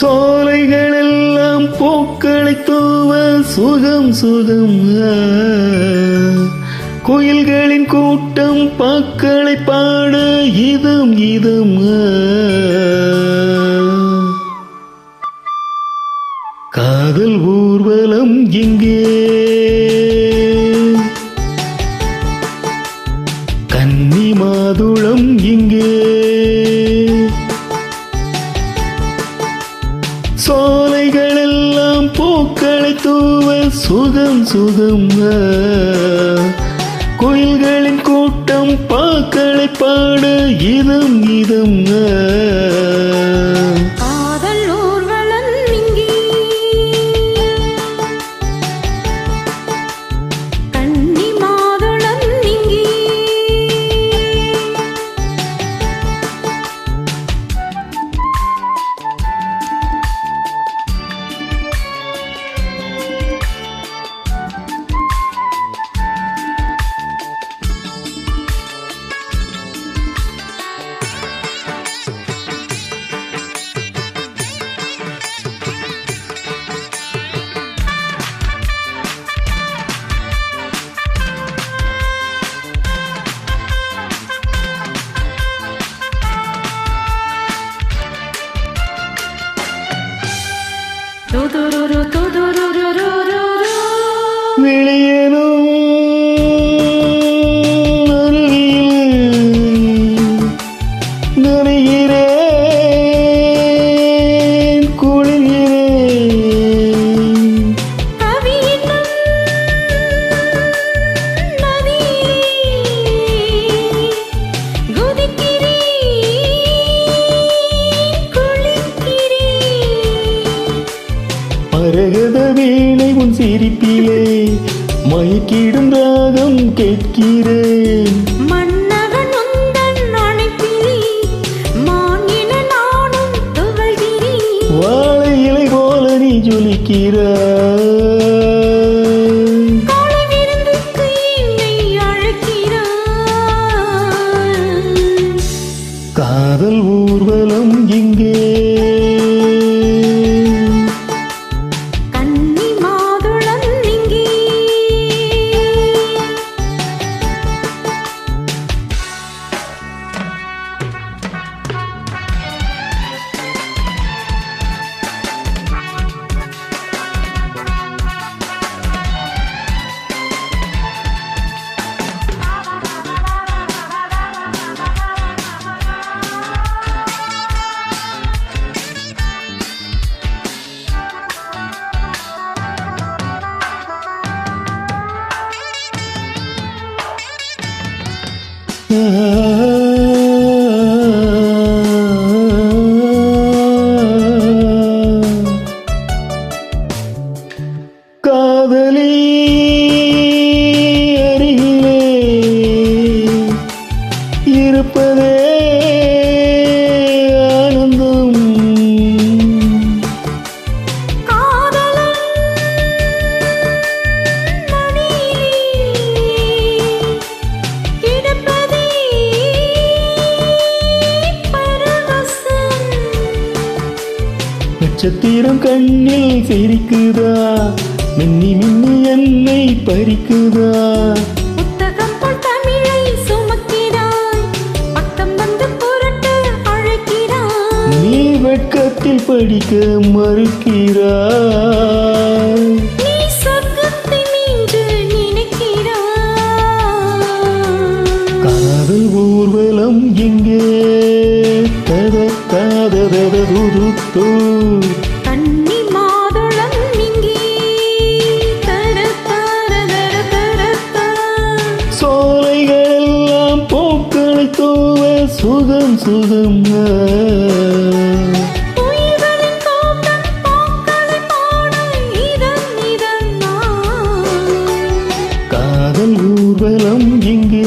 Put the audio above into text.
சோலைகளெல்லாம் பூக்களை தூவ சுகம். சுகம் குயில்களின் கூட்டம் பாக்களை பாட இதம் இதம். காதல் ஊர்வலம் இங்கே. சுகம் சுகம் கோயில்களின் கூட்டம் பாக்களை பாட இதம் இதம் விழியனும் சிரிப்பிலே மயக்கிடும் ராகம் கேட்கிறேன். வாழை இலை போல நீ ஜொலிக்கிறாய். காதல் காதலி நட்சத்திரம் கண்ணில் சிரிக்குதா? மின்னி மின்னி என்னை பறிக்குதா? நீ வெட்கத்தில் படிக்க மறுக்கிறாய். காதல் ஊர்வலம் எங்கே? தத சோலைகளெல்லாம் தூவ சுகம் சுகம் காதல் ஊர்வலம் இங்கே